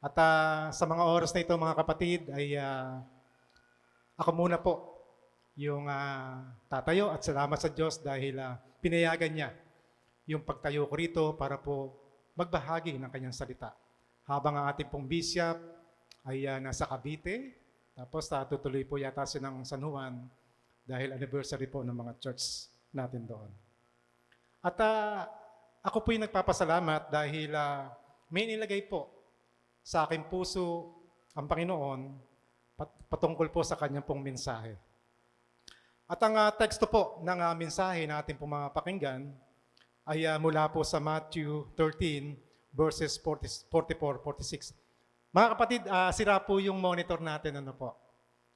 At ah, sa mga oras na ito, mga kapatid, ay ah, ako muna po yung ah, tatayo at salamat sa Diyos dahil ah, pinayagan niya yung pagtayo ko rito para po magbahagi ng kanyang salita. Habang ang ating pong bishop ay ah, nasa Cavite, tapos ah, tutuloy po yata siya ng San Juan dahil anniversary po ng mga church natin doon. At ah, ako po yung nagpapasalamat dahil ah, may nilagay po sa aking puso ang Panginoon pat- patungkol po sa kanyang pong mensahe. At ang ah, teksto po ng ah, mensahe na ating pong mga pakinggan ay ah, mula po sa Matthew 13 verses 40 44-46. Mga kapatid, ah, sira po yung monitor natin ano po.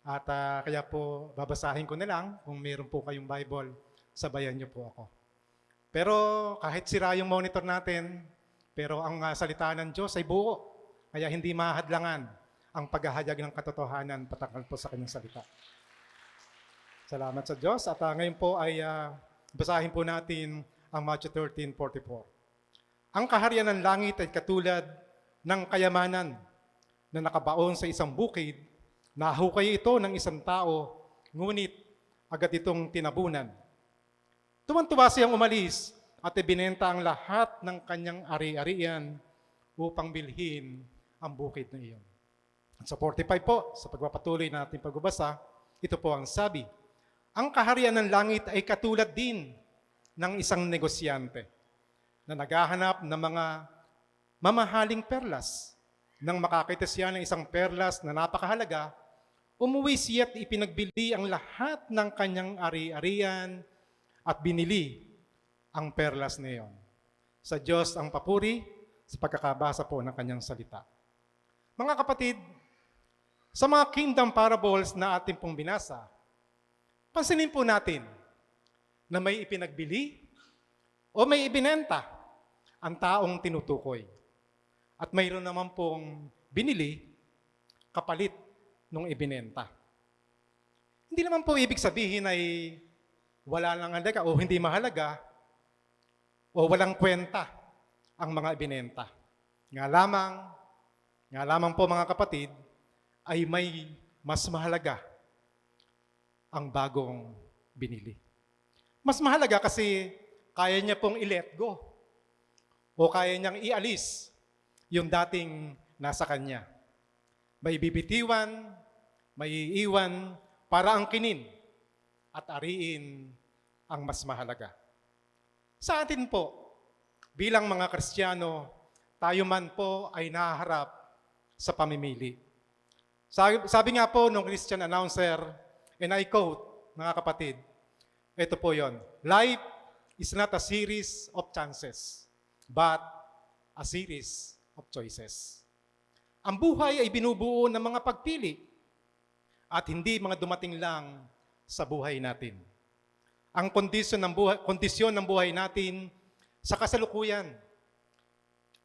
At ah, kaya po babasahin ko na lang kung meron po kayong Bible, sabayan niyo po ako. Pero kahit sira yung monitor natin, pero ang ah, salita ng Diyos ay buo. Kaya hindi mahadlangan ang paghahayag ng katotohanan patungkol po sa kanyang salita. Salamat sa Diyos. At ah, ngayon po ay ah, basahin po natin ang Matthew 13:44. Ang kaharian ng langit ay katulad ng kayamanan na nakabaon sa isang bukid, nahukay ito ng isang tao, ngunit agad itong tinabunan. Tuwan-tuwa siyang umalis at ibinenta ang lahat ng kanyang ari-arian upang bilhin ang bukid na iyon. Sa 45 po, sa pagpapatuloy natin pagbabasa, ito po ang sabi, Ang kaharian ng langit ay katulad din ng isang negosyante na naghahanap ng mga mamahaling perlas. Nang makakita siya ng isang perlas na napakahalaga, umuwi siya at ipinagbili ang lahat ng kanyang ari-arian at binili ang perlas na iyon. Sa Diyos ang papuri sa pagkakabasa po ng kanyang salita. Mga kapatid, sa mga kingdom parables na ating pong binasa, pansinin po natin na may ipinagbili o may ibinenta ang taong tinutukoy. At mayroon naman pong binili kapalit nung ibinenta. Hindi naman po ibig sabihin ay wala lang halaga o hindi mahalaga o walang kwenta ang mga ibinenta. Nga lamang, nga lamang po mga kapatid, ay may mas mahalaga ang bagong binili. Mas mahalaga kasi kaya niya pong i-let go o kaya niyang ialis yung dating nasa kanya. May bibitiwan, may iiwan para ang kinin at ariin ang mas mahalaga. Sa atin po, bilang mga Kristiyano, tayo man po ay naharap sa pamimili. Sabi, sabi nga po nung Christian announcer, and I quote, mga kapatid, ito po yon. Life is not a series of chances, but a series of choices. Ang buhay ay binubuo ng mga pagpili at hindi mga dumating lang sa buhay natin. Ang kondisyon ng buhay, kondisyon ng buhay natin sa kasalukuyan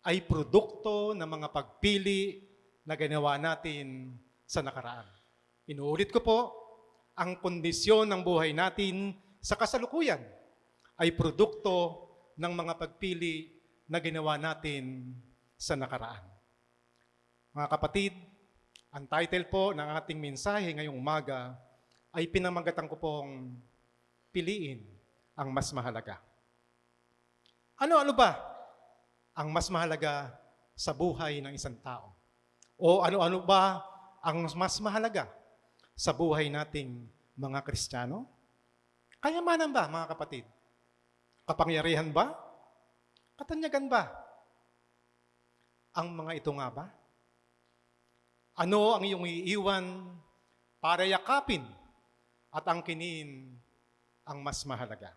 ay produkto ng mga pagpili na ginawa natin sa nakaraan. Inuulit ko po, ang kondisyon ng buhay natin sa kasalukuyan ay produkto ng mga pagpili na ginawa natin sa nakaraan. Mga kapatid, ang title po ng ating mensahe ngayong umaga ay pinamagatan ko pong piliin ang mas mahalaga. Ano-ano ba ang mas mahalaga sa buhay ng isang tao? O ano-ano ba ang mas mahalaga sa buhay nating mga Kristiyano? Kayamanan ba, mga kapatid? Kapangyarihan ba? Katanyagan ba? Ang mga ito nga ba? Ano ang iyong iiwan para yakapin at ang kinin ang mas mahalaga?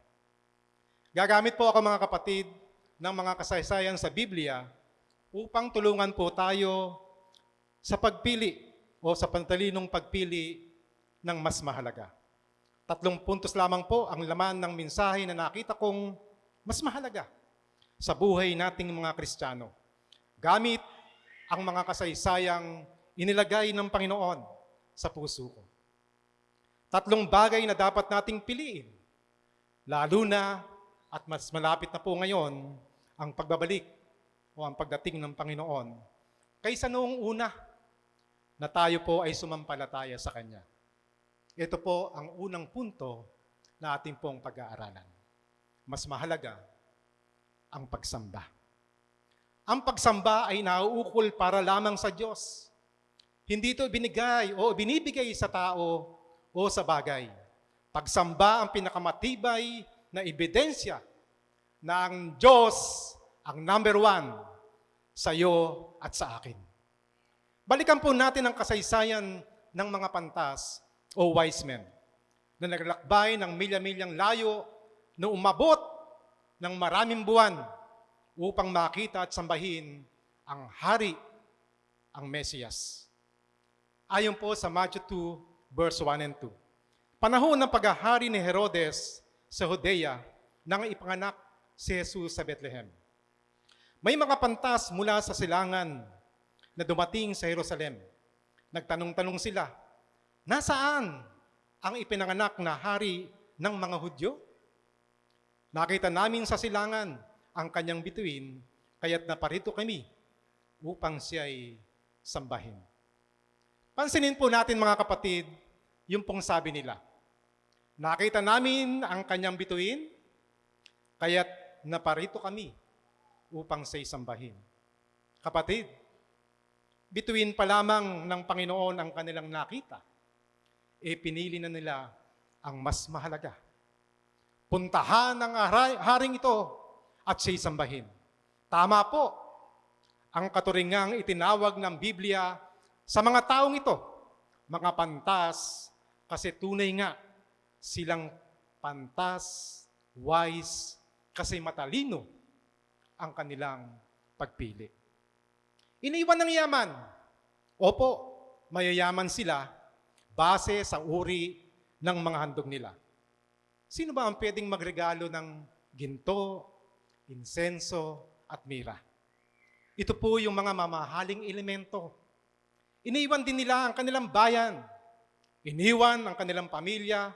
Gagamit po ako mga kapatid ng mga kasaysayan sa Biblia upang tulungan po tayo sa pagpili o sa pantalinong pagpili ng mas mahalaga. Tatlong puntos lamang po ang laman ng mensahe na nakita kong mas mahalaga sa buhay nating mga Kristiyano. Gamit ang mga kasaysayang inilagay ng Panginoon sa puso ko. Tatlong bagay na dapat nating piliin, lalo na at mas malapit na po ngayon ang pagbabalik o ang pagdating ng Panginoon kaysa noong una na tayo po ay sumampalataya sa Kanya. Ito po ang unang punto na ating pong pag-aaralan. Mas mahalaga ang pagsamba. Ang pagsamba ay nauukol para lamang sa Diyos. Hindi ito binigay o binibigay sa tao o sa bagay. Pagsamba ang pinakamatibay na ebidensya na ang Diyos ang number one sa iyo at sa akin. Balikan po natin ang kasaysayan ng mga pantas o wise men na naglakbay ng milya-milyang layo na umabot ng maraming buwan upang makita at sambahin ang hari, ang Mesiyas. Ayon po sa Matthew 2, verse 1 and 2. Panahon ng paghahari ni Herodes sa Judea nang ipanganak si Jesus sa Bethlehem. May mga pantas mula sa silangan na dumating sa Jerusalem. Nagtanong-tanong sila, nasaan ang ipinanganak na hari ng mga Hudyo? Nakita namin sa silangan ang kanyang bituin, kaya't naparito kami upang siya ay sambahin. Pansinin po natin mga kapatid, yung pong sabi nila. Nakita namin ang kanyang bituin, kaya't naparito kami upang sa isambahin. Kapatid, bituin pa lamang ng Panginoon ang kanilang nakita, e pinili na nila ang mas mahalaga. Puntahan ang hari- haring ito at siya isambahin. Tama po, ang katuringang itinawag ng Biblia sa mga taong ito, mga pantas, kasi tunay nga silang pantas, wise, kasi matalino ang kanilang pagpili. Iniwan ng yaman. Opo, mayayaman sila base sa uri ng mga handog nila. Sino ba ang pwedeng magregalo ng ginto, insenso, at mira? Ito po yung mga mamahaling elemento. Iniwan din nila ang kanilang bayan. Iniwan ang kanilang pamilya.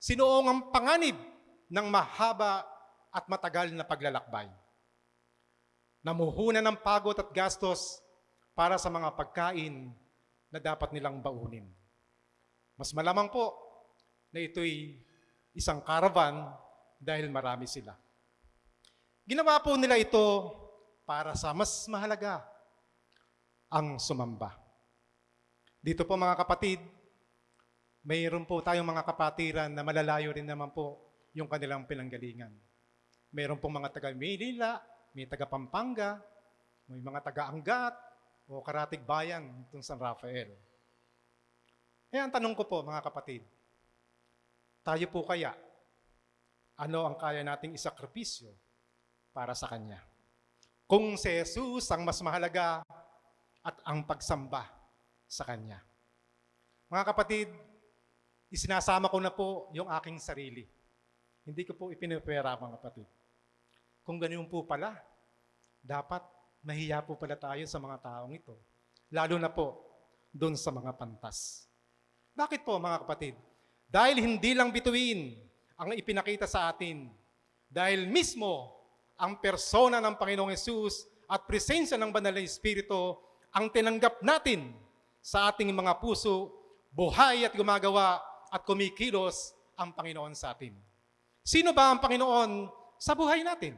Sinuong ang panganib ng mahaba at matagal na paglalakbay. Namuhunan ng pagod at gastos para sa mga pagkain na dapat nilang baunin. Mas malamang po na ito'y isang caravan dahil marami sila. Ginawa po nila ito para sa mas mahalaga, ang sumamba. Dito po mga kapatid, mayroon po tayong mga kapatiran na malalayo rin naman po yung kanilang pinanggalingan. Mayroon pong mga taga Maynila, may taga Pampanga, may mga taga Angat o Karatig Bayan itong San Rafael. Kaya ang tanong ko po mga kapatid, tayo po kaya, ano ang kaya nating isakripisyo para sa Kanya? Kung si Jesus ang mas mahalaga at ang pagsamba sa Kanya. Mga kapatid, isinasama ko na po yung aking sarili. Hindi ko po ipinipera mga kapatid. Kung ganun po pala, dapat mahiya po pala tayo sa mga taong ito. Lalo na po doon sa mga pantas. Bakit po mga kapatid? Dahil hindi lang bituin ang ipinakita sa atin. Dahil mismo ang persona ng Panginoong Yesus at presensya ng Banal na Espiritu ang tinanggap natin sa ating mga puso, buhay at gumagawa at kumikilos ang Panginoon sa atin. Sino ba ang Panginoon sa buhay natin?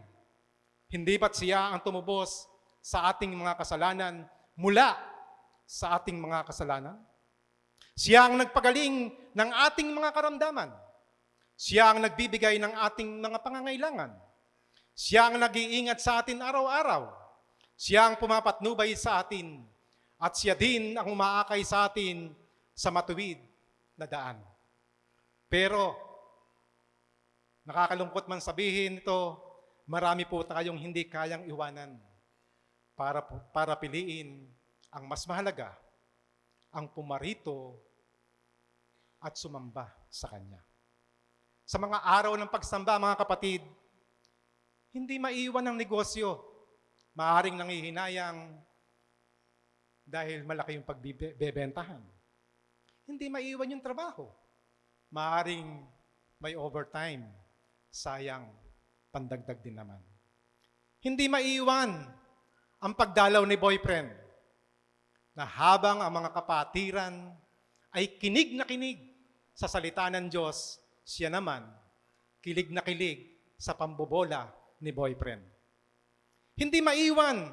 Hindi ba't siya ang tumubos sa ating mga kasalanan mula sa ating mga kasalanan? Siya ang nagpagaling ng ating mga karamdaman. Siya ang nagbibigay ng ating mga pangangailangan. Siya ang nag-iingat sa atin araw-araw. Siya ang pumapatnubay sa atin. At siya din ang umaakay sa atin sa matuwid na daan. Pero, nakakalungkot man sabihin ito, marami po tayong hindi kayang iwanan para, para piliin ang mas mahalaga, ang pumarito at sumamba sa Kanya. Sa mga araw ng pagsamba, mga kapatid, hindi maiwan ang negosyo. Maaring nangihinayang dahil malaki yung pagbebentahan. Hindi maiwan yung trabaho. Maaring may overtime. Sayang, pandagdag din naman. Hindi maiwan ang pagdalaw ni boyfriend. na habang ang mga kapatiran ay kinig na kinig sa salita ng Diyos, siya naman kilig na kilig sa pambobola ni boyfriend. Hindi maiwan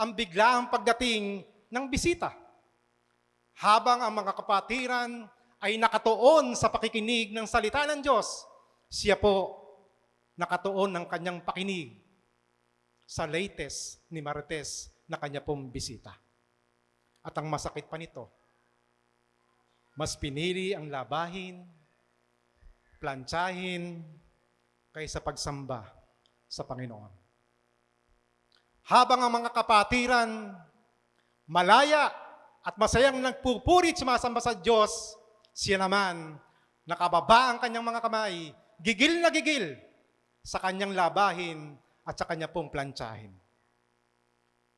ang biglaang pagdating ng bisita. Habang ang mga kapatiran ay nakatuon sa pakikinig ng salita ng Diyos, siya po nakatuon ng kanyang pakinig sa latest ni Marites na kanya pong bisita. At ang masakit pa nito, mas pinili ang labahin, plantsahin, kaysa pagsamba sa Panginoon. Habang ang mga kapatiran, malaya at masayang nagpupurit sumasamba sa Diyos, siya naman, nakababa ang kanyang mga kamay, gigil na gigil sa kanyang labahin at sa kanya pong plantsahin.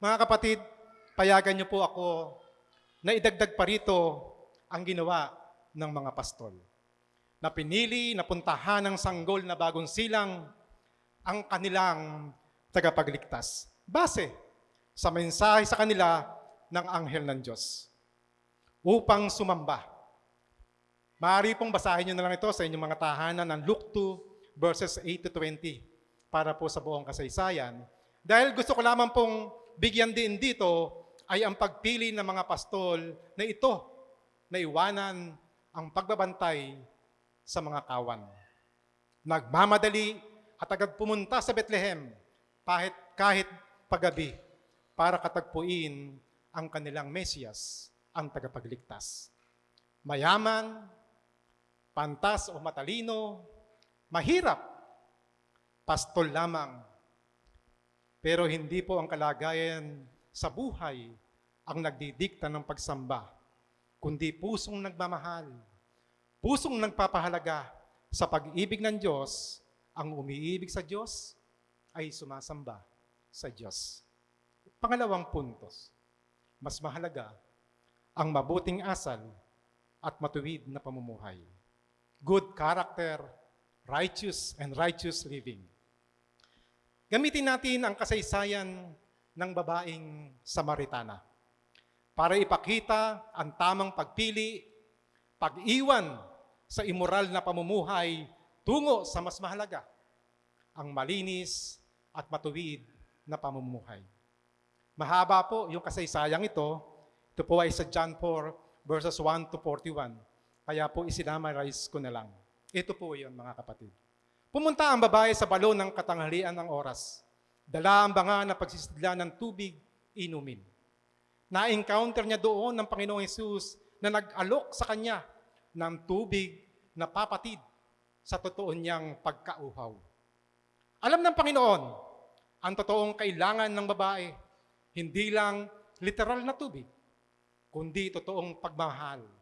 Mga kapatid, payagan niyo po ako na idagdag pa rito ang ginawa ng mga pastol. Na pinili na puntahan ng sanggol na bagong silang ang kanilang tagapagligtas. Base sa mensahe sa kanila ng anghel ng Diyos. Upang sumamba. Maaari pong basahin nyo na lang ito sa inyong mga tahanan ng Luke 2 verses 8 to 20 para po sa buong kasaysayan. Dahil gusto ko lamang pong bigyan din dito ay ang pagpili ng mga pastol na ito na iwanan ang pagbabantay sa mga kawan. Nagmamadali at agad pumunta sa Bethlehem kahit, kahit paggabi para katagpuin ang kanilang Mesiyas, ang tagapagligtas. Mayaman, pantas o matalino, mahirap, pastol lamang. Pero hindi po ang kalagayan sa buhay ang nagdidikta ng pagsamba, kundi pusong nagmamahal, pusong nagpapahalaga sa pag-ibig ng Diyos, ang umiibig sa Diyos ay sumasamba sa Diyos. Pangalawang puntos, mas mahalaga ang mabuting asal at matuwid na pamumuhay. Good character, righteous and righteous living. Gamitin natin ang kasaysayan ng babaeng Samaritana para ipakita ang tamang pagpili, pag-iwan sa immoral na pamumuhay tungo sa mas mahalaga, ang malinis at matuwid na pamumuhay. Mahaba po yung kasaysayang ito. Ito po ay sa John 4 verses 1 to 41. Kaya po isinamarize ko na lang. Ito po yun mga kapatid. Pumunta ang babae sa balon ng katanghalian ng oras. Dala ang banga na pagsisidla ng tubig, inumin. Na-encounter niya doon ng Panginoong Yesus na nag-alok sa kanya ng tubig na papatid sa totoo niyang pagkauhaw. Alam ng Panginoon ang totoong kailangan ng babae, hindi lang literal na tubig, kundi totoong pagmahal.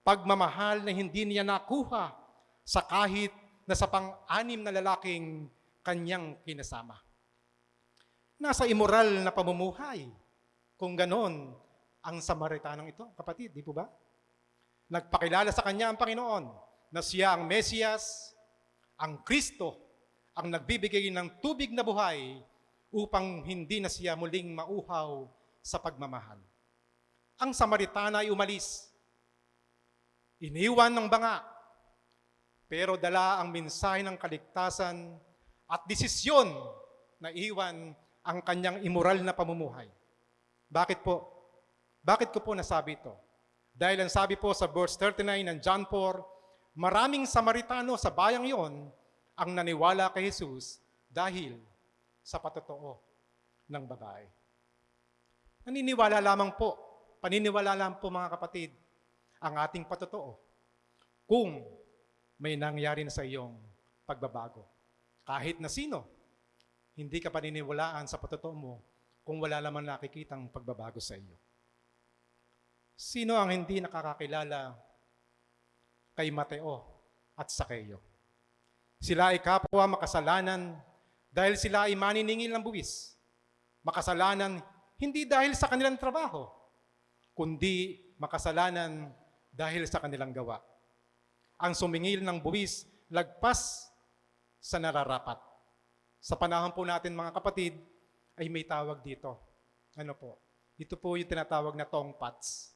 Pagmamahal na hindi niya nakuha sa kahit na sa pang-anim na lalaking kanyang kinasama. Nasa immoral na pamumuhay. Kung ganon, ang Samaritanong ito, kapatid, di po ba? Nagpakilala sa kanya ang Panginoon na siya ang Mesiyas, ang Kristo, ang nagbibigay ng tubig na buhay upang hindi na siya muling mauhaw sa pagmamahal. Ang Samaritana ay umalis. Iniwan ng banga, pero dala ang mensahe ng kaligtasan at desisyon na iwan ang kanyang immoral na pamumuhay. Bakit po? Bakit ko po nasabi ito? Dahil ang sabi po sa verse 39 ng John 4, maraming Samaritano sa bayang yon ang naniwala kay Jesus dahil sa patotoo ng babae. Naniniwala lamang po, paniniwala lang po mga kapatid, ang ating patotoo kung may nangyari na sa iyong pagbabago. Kahit na sino, hindi ka paniniwalaan sa patotoo mo kung wala naman nakikitang pagbabago sa iyo. Sino ang hindi nakakakilala kay Mateo at Sakeo? Sila ay kapwa makasalanan dahil sila ay maniningil ng buwis. Makasalanan hindi dahil sa kanilang trabaho, kundi makasalanan dahil sa kanilang gawa. Ang sumingil ng buwis lagpas sa nararapat. Sa panahon po natin mga kapatid, ay may tawag dito. Ano po? Ito po yung tinatawag na tongpats.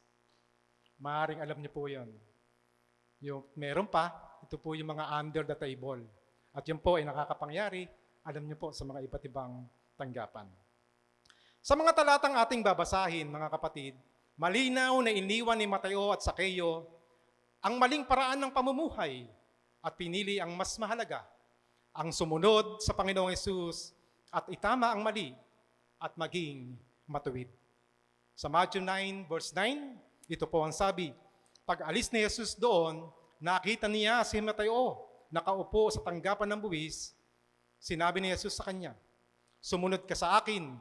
Maaring alam niyo po yon. Yung meron pa, ito po yung mga under the table. At yun po ay nakakapangyari, alam niyo po, sa mga iba't ibang tanggapan. Sa mga talatang ating babasahin, mga kapatid, malinaw na iniwan ni Mateo at Sakeo ang maling paraan ng pamumuhay at pinili ang mas mahalaga, ang sumunod sa Panginoong Yesus at itama ang mali at maging matuwid. Sa Matthew 9, verse 9, ito po ang sabi, pag alis ni Jesus doon, nakita niya si Mateo nakaupo sa tanggapan ng buwis, sinabi ni Jesus sa kanya, sumunod ka sa akin.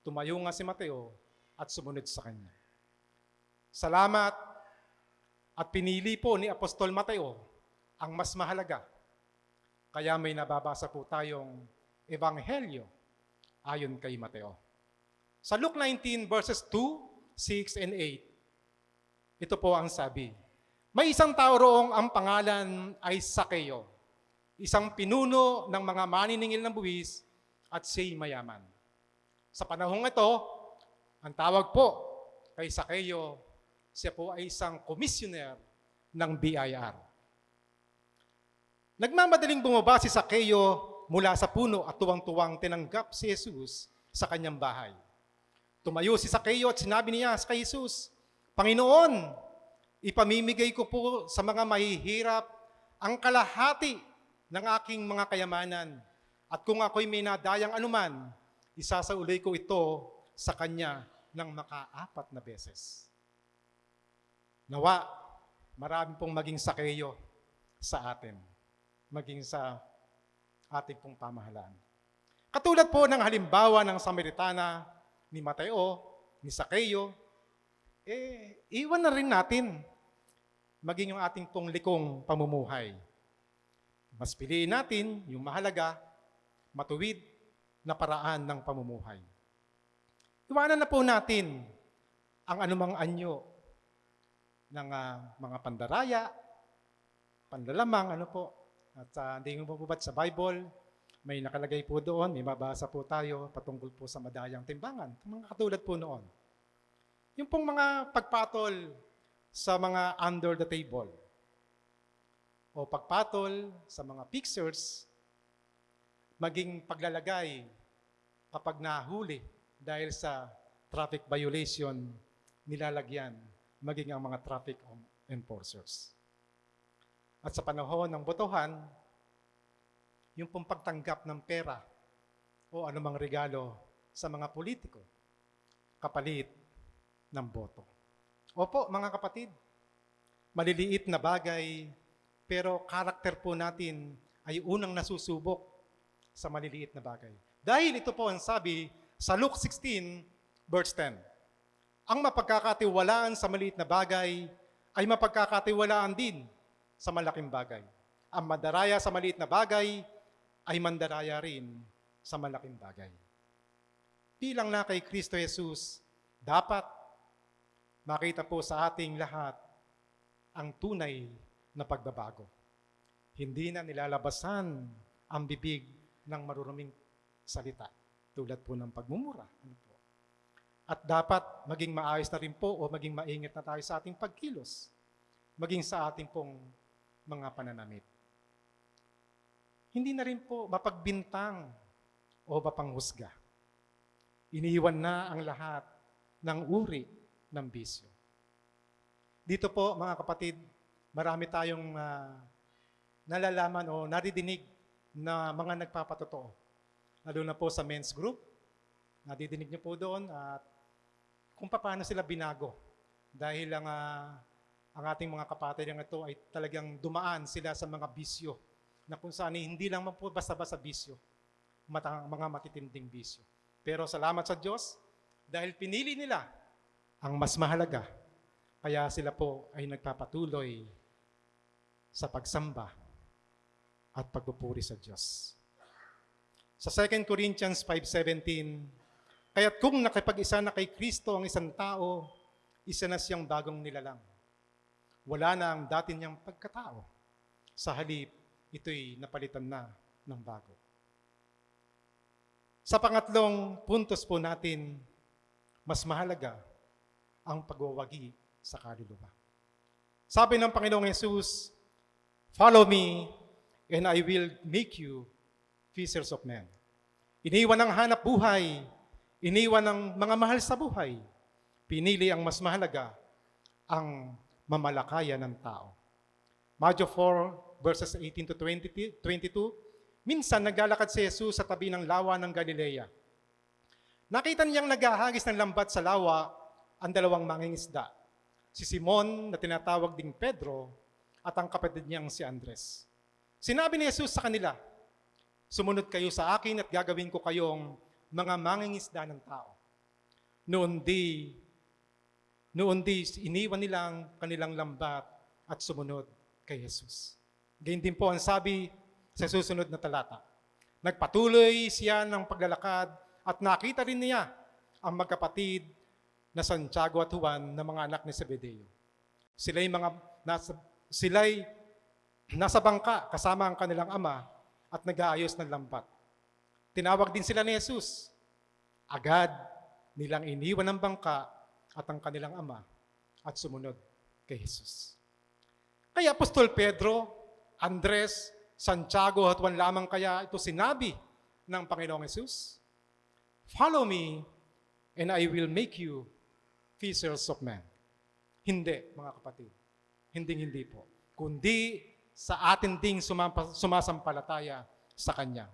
Tumayo nga si Mateo at sumunod sa kanya. Salamat at pinili po ni Apostol Mateo ang mas mahalaga. Kaya may nababasa po tayong Ebanghelyo ayon kay Mateo. Sa Luke 19 verses 2, 6, and 8, ito po ang sabi. May isang tao roong ang pangalan ay Sakeo, isang pinuno ng mga maniningil ng buwis at siya'y mayaman. Sa panahong ito, ang tawag po kay Sakeo, siya po ay isang commissioner ng BIR. Nagmamadaling bumaba si Sakeo mula sa puno at tuwang-tuwang tinanggap si Jesus sa kanyang bahay. Tumayo si Sakeo at sinabi niya kay Jesus, Panginoon, ipamimigay ko po sa mga mahihirap ang kalahati ng aking mga kayamanan. At kung ako'y may nadayang anuman, isasaulay ko ito sa kanya ng makaapat na beses. Nawa, marami pong maging sakeyo sa atin, maging sa ating pong pamahalaan. Katulad po ng halimbawa ng Samaritana, ni Mateo, ni Sakeo, eh, iwan na rin natin maging yung ating pong likong pamumuhay. Mas piliin natin yung mahalaga, matuwid na paraan ng pamumuhay. Iwanan na po natin ang anumang anyo ng ah, mga pandaraya, panlalamang, ano po. At uh, hindi mo po sa Bible, may nakalagay po doon, may mabasa po tayo patungkol po sa madayang timbangan. Mga katulad po noon. Yung pong mga pagpatol sa mga under the table o pagpatol sa mga pictures, maging paglalagay kapag nahuli dahil sa traffic violation, nilalagyan maging ang mga traffic enforcers. At sa panahon ng botohan, yung pong pagtanggap ng pera o anumang regalo sa mga politiko kapalit ng boto. Opo, mga kapatid, maliliit na bagay, pero karakter po natin ay unang nasusubok sa maliliit na bagay. Dahil ito po ang sabi sa Luke 16, verse 10. Ang mapagkakatiwalaan sa maliit na bagay ay mapagkakatiwalaan din sa malaking bagay. Ang madaraya sa maliit na bagay ay mandaraya rin sa malaking bagay. Bilang na kay Kristo Jesus, dapat makita po sa ating lahat ang tunay na pagbabago. Hindi na nilalabasan ang bibig ng maruruming salita tulad po ng pagmumura. Ano po? At dapat maging maayos na rin po o maging maingat na tayo sa ating pagkilos, maging sa ating pong mga pananamit hindi na rin po mapagbintang o mapanghusga. Iniwan na ang lahat ng uri ng bisyo. Dito po, mga kapatid, marami tayong uh, nalalaman o nadidinig na mga nagpapatotoo. Lalo na po sa men's group, nadidinig niyo po doon at kung paano sila binago. Dahil ang, uh, ang ating mga kapatid ng ito ay talagang dumaan sila sa mga bisyo na kung saan hindi lang basta-basta bisyo, mata, mga matitinding bisyo. Pero salamat sa Diyos, dahil pinili nila ang mas mahalaga, kaya sila po ay nagpapatuloy sa pagsamba at pagpupuri sa Diyos. Sa 2 Corinthians 5.17, Kaya't kung nakipag-isa na kay Kristo ang isang tao, isa na siyang bagong nilalang. Wala na ang dati niyang pagkatao. Sa halip, ito'y napalitan na ng bago. Sa pangatlong puntos po natin, mas mahalaga ang pagwawagi sa kaluluwa. Sabi ng Panginoong Yesus, Follow me, and I will make you fishers of men. Iniwan ang hanap buhay, iniwan ang mga mahal sa buhay, pinili ang mas mahalaga, ang mamalakaya ng tao. Matthew 4, verses 18 to 20, 22, minsan naglalakad si Jesus sa tabi ng lawa ng Galilea. Nakita niyang naghahagis ng lambat sa lawa ang dalawang mangingisda, si Simon na tinatawag ding Pedro at ang kapatid niyang si Andres. Sinabi ni Jesus sa kanila, Sumunod kayo sa akin at gagawin ko kayong mga mangingisda ng tao. Noon di, noon di iniwan nila ang kanilang lambat at sumunod kay Jesus. Gayun din po ang sabi sa susunod na talata. Nagpatuloy siya ng paglalakad at nakita rin niya ang magkapatid na Santiago at Juan na mga anak ni Zebedeo. Sila'y mga nasa, sila'y nasa bangka kasama ang kanilang ama at nag-aayos ng lambat. Tinawag din sila ni Jesus. Agad nilang iniwan ang bangka at ang kanilang ama at sumunod kay Jesus. Kaya Apostol Pedro, Andres, Santiago at Juan lamang kaya ito sinabi ng Panginoong Jesus, Follow me and I will make you fishers of men. Hindi, mga kapatid. Hindi, hindi po. Kundi sa atin ding sumasampalataya sa Kanya.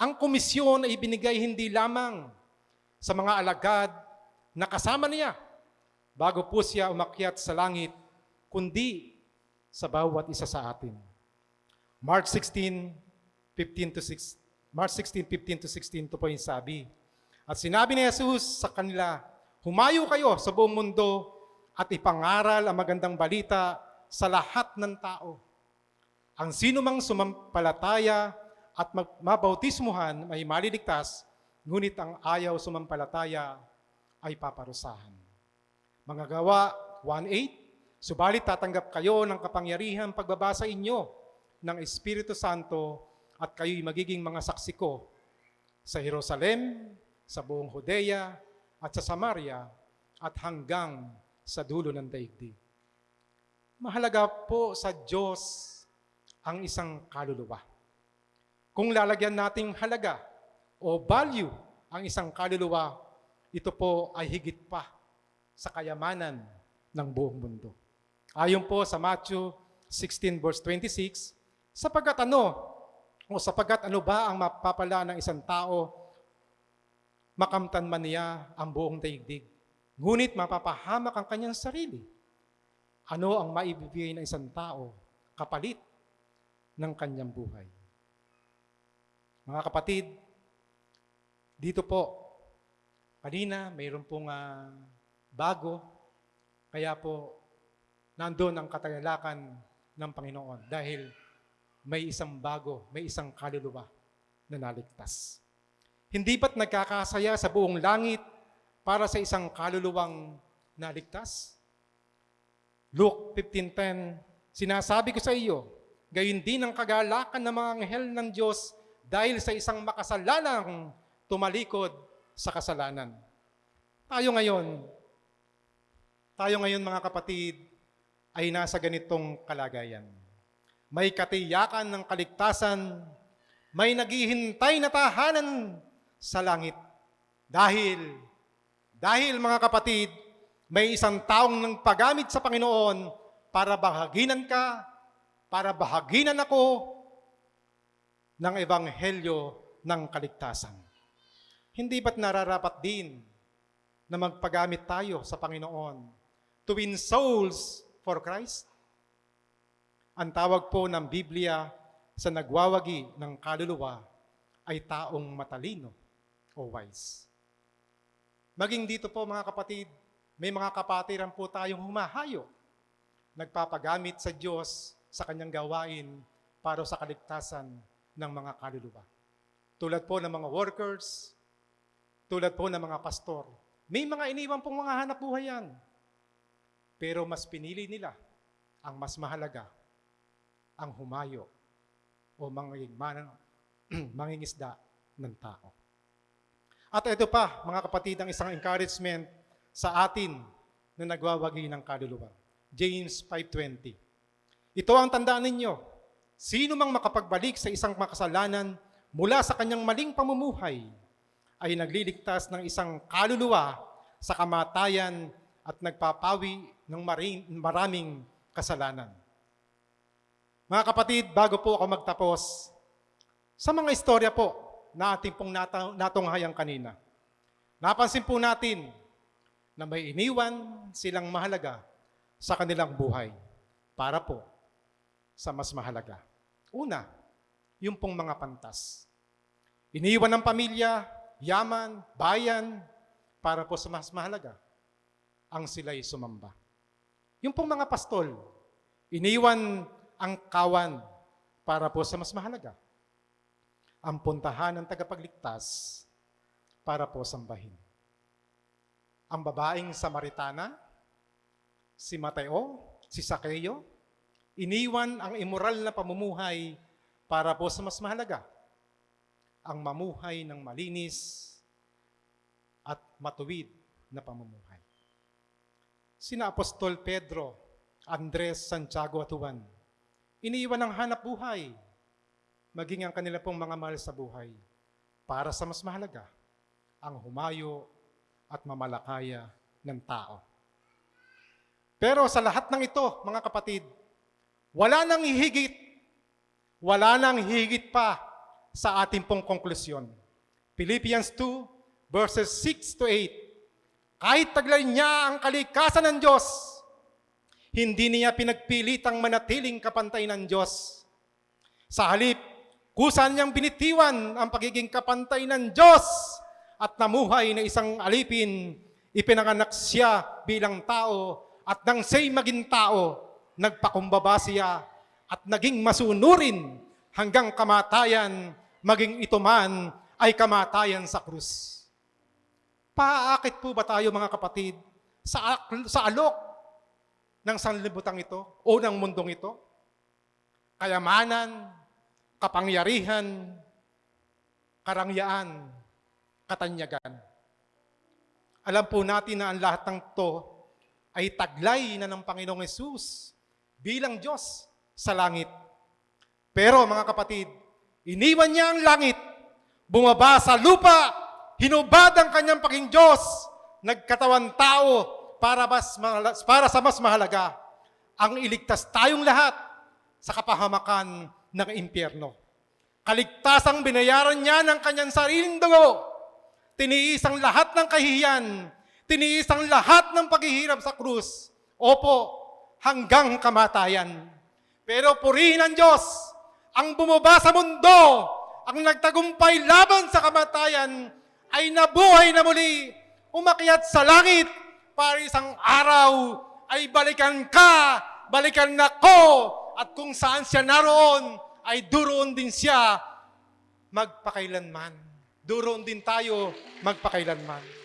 Ang komisyon ay binigay hindi lamang sa mga alagad na kasama niya bago po siya umakyat sa langit, kundi sa bawat isa sa atin. Mark 16, 15 to 6, Mark 16, 15 to 16, ito po yung sabi. At sinabi ni Jesus sa kanila, Humayo kayo sa buong mundo at ipangaral ang magandang balita sa lahat ng tao. Ang sino mang sumampalataya at mabautismuhan ay maliligtas, ngunit ang ayaw sumampalataya ay paparusahan. Mga gawa 1.8, Subalit tatanggap kayo ng kapangyarihan pagbabasa inyo ng Espiritu Santo at kayo'y magiging mga saksi ko sa Jerusalem, sa buong Judea at sa Samaria at hanggang sa dulo ng daigdig. Mahalaga po sa Diyos ang isang kaluluwa. Kung lalagyan nating halaga o value ang isang kaluluwa, ito po ay higit pa sa kayamanan ng buong mundo. Ayon po sa Matthew 16 verse 26, sapagkat ano o sapagkat ano ba ang mapapala ng isang tao makamtan man niya ang buong daigdig. Ngunit mapapahamak ang kanyang sarili. Ano ang maibibigay ng isang tao kapalit ng kanyang buhay? Mga kapatid, dito po, kanina mayroon pong ah, bago, kaya po nandun ang katayalakan ng Panginoon dahil may isang bago, may isang kaluluwa na naligtas. Hindi ba't nagkakasaya sa buong langit para sa isang kaluluwang naligtas? Luke 15.10, sinasabi ko sa iyo, gayon din ang kagalakan ng mga anghel ng Diyos dahil sa isang makasalanang tumalikod sa kasalanan. Tayo ngayon, tayo ngayon mga kapatid, ay nasa ganitong kalagayan. May katiyakan ng kaligtasan, may naghihintay na tahanan sa langit. Dahil, dahil mga kapatid, may isang taong nang pagamit sa Panginoon para bahaginan ka, para bahaginan ako ng ebanghelyo ng kaligtasan. Hindi ba't nararapat din na magpagamit tayo sa Panginoon to win souls for Christ? Ang tawag po ng Biblia sa nagwawagi ng kaluluwa ay taong matalino o wise. Maging dito po mga kapatid, may mga kapatiran po tayong humahayo, nagpapagamit sa Diyos sa kanyang gawain para sa kaligtasan ng mga kaluluwa. Tulad po ng mga workers, tulad po ng mga pastor. May mga iniwan pong mga hanap buhay yan. Pero mas pinili nila ang mas mahalaga, ang humayo o mangingman, mangingisda ng tao. At ito pa, mga kapatid, ang isang encouragement sa atin na nagwawagi ng kaluluwa. James 5.20 Ito ang tandaan ninyo, sino mang makapagbalik sa isang makasalanan mula sa kanyang maling pamumuhay ay nagliligtas ng isang kaluluwa sa kamatayan at nagpapawi ng maraming kasalanan. Mga kapatid, bago po ako magtapos, sa mga istorya po na ating pong nata- natunghayan kanina, napansin po natin na may iniwan silang mahalaga sa kanilang buhay para po sa mas mahalaga. Una, yung pong mga pantas. Iniwan ng pamilya, yaman, bayan, para po sa mas mahalaga, ang sila'y sumamba. Yung pong mga pastol, iniwan ang kawan para po sa mas mahalaga, ang puntahan ng tagapagligtas para po sambahin. Ang babaeng Samaritana, si Mateo, si Sakeo, iniwan ang immoral na pamumuhay para po sa mas mahalaga, ang mamuhay ng malinis at matuwid na pamumuhay. Sina Apostol Pedro, Andres, Santiago at Juan, iniiwan ang hanap buhay, maging ang kanila pong mga mahal sa buhay, para sa mas mahalaga, ang humayo at mamalakaya ng tao. Pero sa lahat ng ito, mga kapatid, wala nang higit, wala nang higit pa sa ating pong konklusyon. Philippians 2, verses 6 to 8. Kahit taglay niya ang kalikasan ng Diyos, hindi niya pinagpilitang manatiling kapantay ng Diyos. Sa halip, kusan niyang binitiwan ang pagiging kapantay ng Diyos at namuhay na isang alipin, ipinanganak siya bilang tao at nang siya'y maging tao, nagpakumbaba siya at naging masunurin hanggang kamatayan, maging ito man ay kamatayan sa krus. Paakit po ba tayo mga kapatid sa, sa alok ng sanlibutan ito o ng mundong ito? Kayamanan, kapangyarihan, karangyaan, katanyagan. Alam po natin na ang lahat ng to ay taglay na ng Panginoong Yesus bilang Diyos sa langit. Pero mga kapatid, iniwan niya ang langit, bumaba sa lupa, hinubad ang kanyang paging Diyos, nagkatawan tao para, mas, para sa mas mahalaga, ang iligtas tayong lahat sa kapahamakan ng impyerno. Kaligtasang binayaran niya ng kanyang sariling dugo. Tiniis ang lahat ng kahihiyan. Tiniis ang lahat ng paghihirap sa krus. Opo, hanggang kamatayan. Pero purihin ang Diyos, ang bumaba sa mundo, ang nagtagumpay laban sa kamatayan, ay nabuhay na muli, umakyat sa langit, para isang araw ay balikan ka, balikan na ko, at kung saan siya naroon, ay duroon din siya magpakailanman. Duroon din tayo magpakailanman.